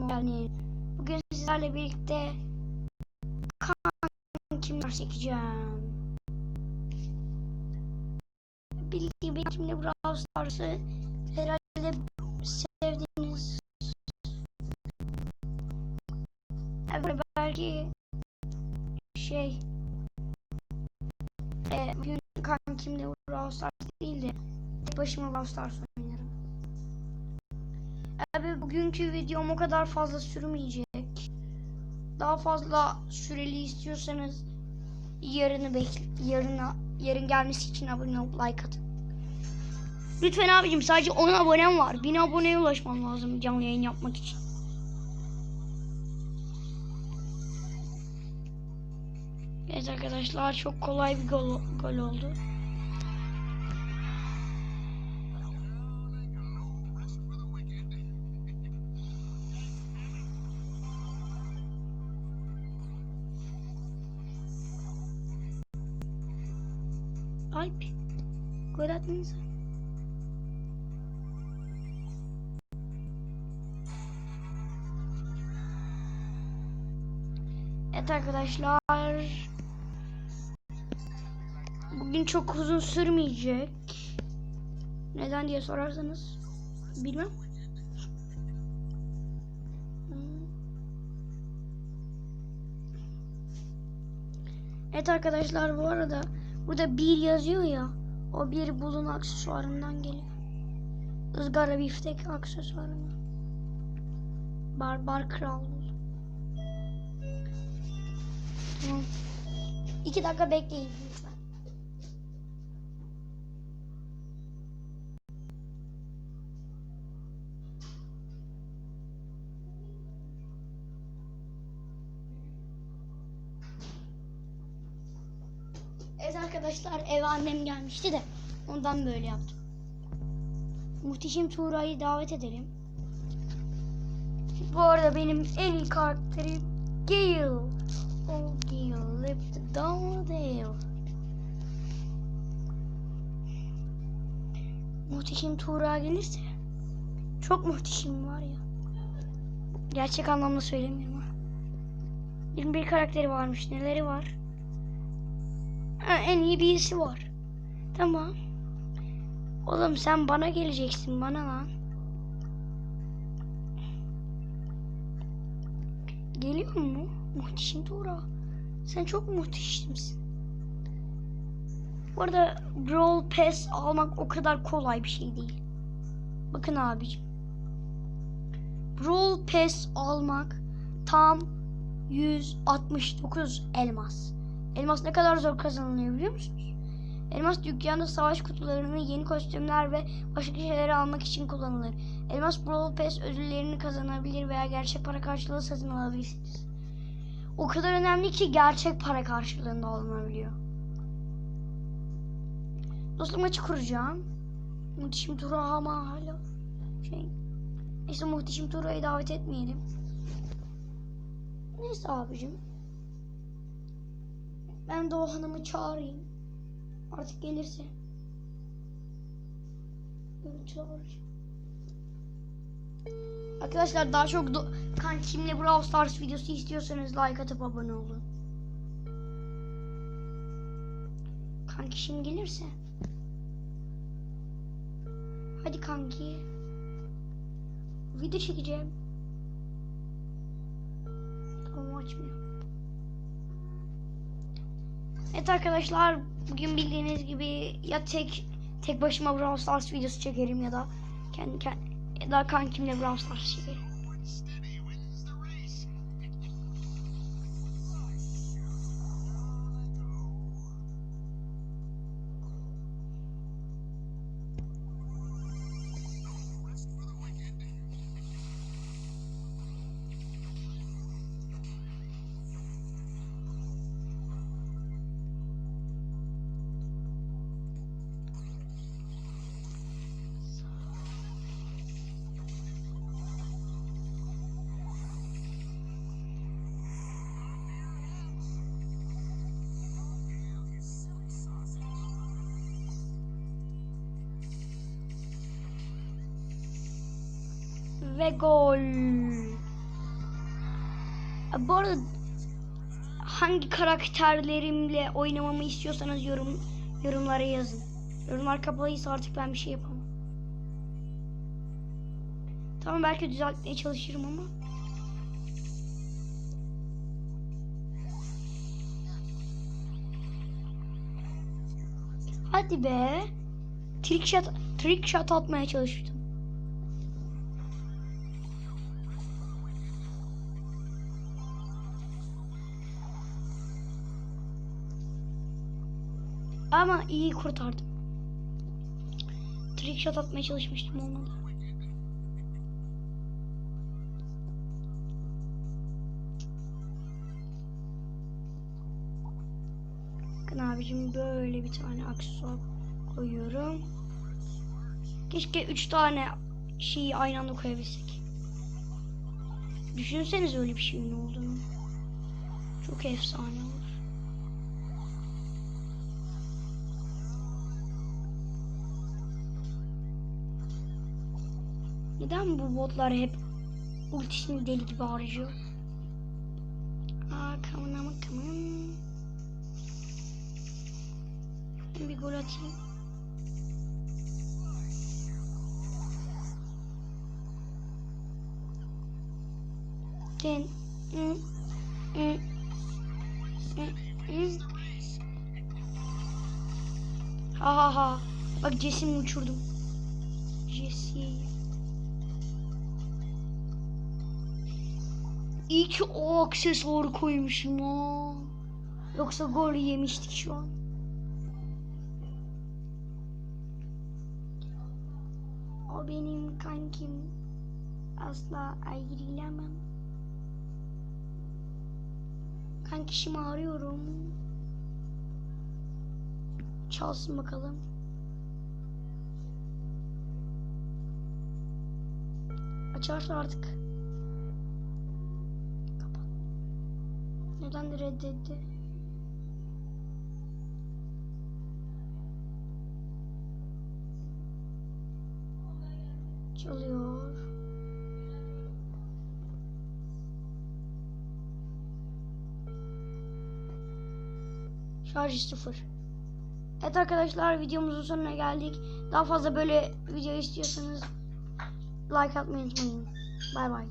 geldiniz. Bugün sizlerle birlikte kan kimler çekeceğim. Bildiğim gibi kimle Brawl Stars'ı herhalde sevdiğiniz Evet, belki şey e, bugün kan kimle Brawl Stars değil de tek başıma Brawl Stars bugünkü videom o kadar fazla sürmeyecek. Daha fazla süreli istiyorsanız yarını bekle yarına yarın gelmesi için abone olup like atın. Lütfen abicim sadece 10 abonem var. 1000 aboneye ulaşmam lazım canlı yayın yapmak için. Evet arkadaşlar çok kolay bir gol, gol oldu. Alp. Gol attınız. Evet arkadaşlar. Bugün çok uzun sürmeyecek. Neden diye sorarsanız bilmem. Evet arkadaşlar bu arada burada bir yazıyor ya. O bir bulun aksesuarından geliyor. Izgara biftek aksesuarından. Barbar kral. Tamam. İki dakika bekleyin arkadaşlar eve annem gelmişti de ondan böyle yaptım. Muhteşem Tuğra'yı davet edelim. Bu arada benim en iyi karakterim Gale. Oh Gale, the down Muhteşem Tuğra gelirse çok muhteşem var ya. Gerçek anlamda söylemiyorum ha. 21 karakteri varmış. Neleri var? En iyi birisi var. Tamam. Oğlum sen bana geleceksin bana lan. Geliyor mu? Muhteşem Tuğra. Sen çok muhteşemsin. Bu arada Brawl Pass almak o kadar kolay bir şey değil. Bakın abicim. Brawl Pass almak tam 169 elmas. Elmas ne kadar zor kazanılıyor biliyor musunuz? Elmas dükkanda savaş kutularını, yeni kostümler ve başka şeyleri almak için kullanılır. Elmas Brawl Pass ödüllerini kazanabilir veya gerçek para karşılığı satın alabilirsiniz. O kadar önemli ki gerçek para karşılığında alınabiliyor. Dostum maçı kuracağım. Muhteşem Tura ama hala şey. Neyse Muhteşem Tura'yı davet etmeyelim. Neyse abicim. Ben de o hanımı çağırayım. Artık gelirse. Alacağım. Arkadaşlar daha çok do- kan kimle Brawl Stars videosu istiyorsanız like atıp abone olun. Kanki şimdi gelirse. Hadi kanki. Video çekeceğim. Ama açmıyor. Evet arkadaşlar bugün bildiğiniz gibi ya tek tek başıma Brawl Stars videosu çekerim ya da kendi kendi ya da kankimle Brawl Stars çekerim. Ve gol. Bu arada hangi karakterlerimle oynamamı istiyorsanız yorum yorumlara yazın. Yorumlar kapalıysa artık ben bir şey yapamam. Tamam belki düzeltmeye çalışırım ama. Hadi be. Trick shot, trick shot atmaya çalıştım. Ama iyi kurtardım. Trick shot atmaya çalışmıştım olmadı. Bakın abicim böyle bir tane aksesuar koyuyorum. Keşke üç tane şeyi aynı anda koyabilsek. Düşünseniz öyle bir şeyin olduğunu. Çok efsane olur. Neden bu botlar hep ultisini deli gibi harcıyor? Aa, on ama. Ben bir gol atayım. Ten. Hı, hı, hı, hı. Ha ha ha. Bak Jesse'mi uçurdum. Jesse'yi. İyi ki o aksesuarı koymuşum ha. Yoksa gol yemiştik şu an. O benim kankim. Asla ayrılamam. Kankişimi arıyorum. Çalsın bakalım. Açarsa artık. Neden reddetti? Çalıyor. Şarjı sıfır. Evet arkadaşlar videomuzun sonuna geldik. Daha fazla böyle video istiyorsanız like atmayı unutmayın. Bay bay.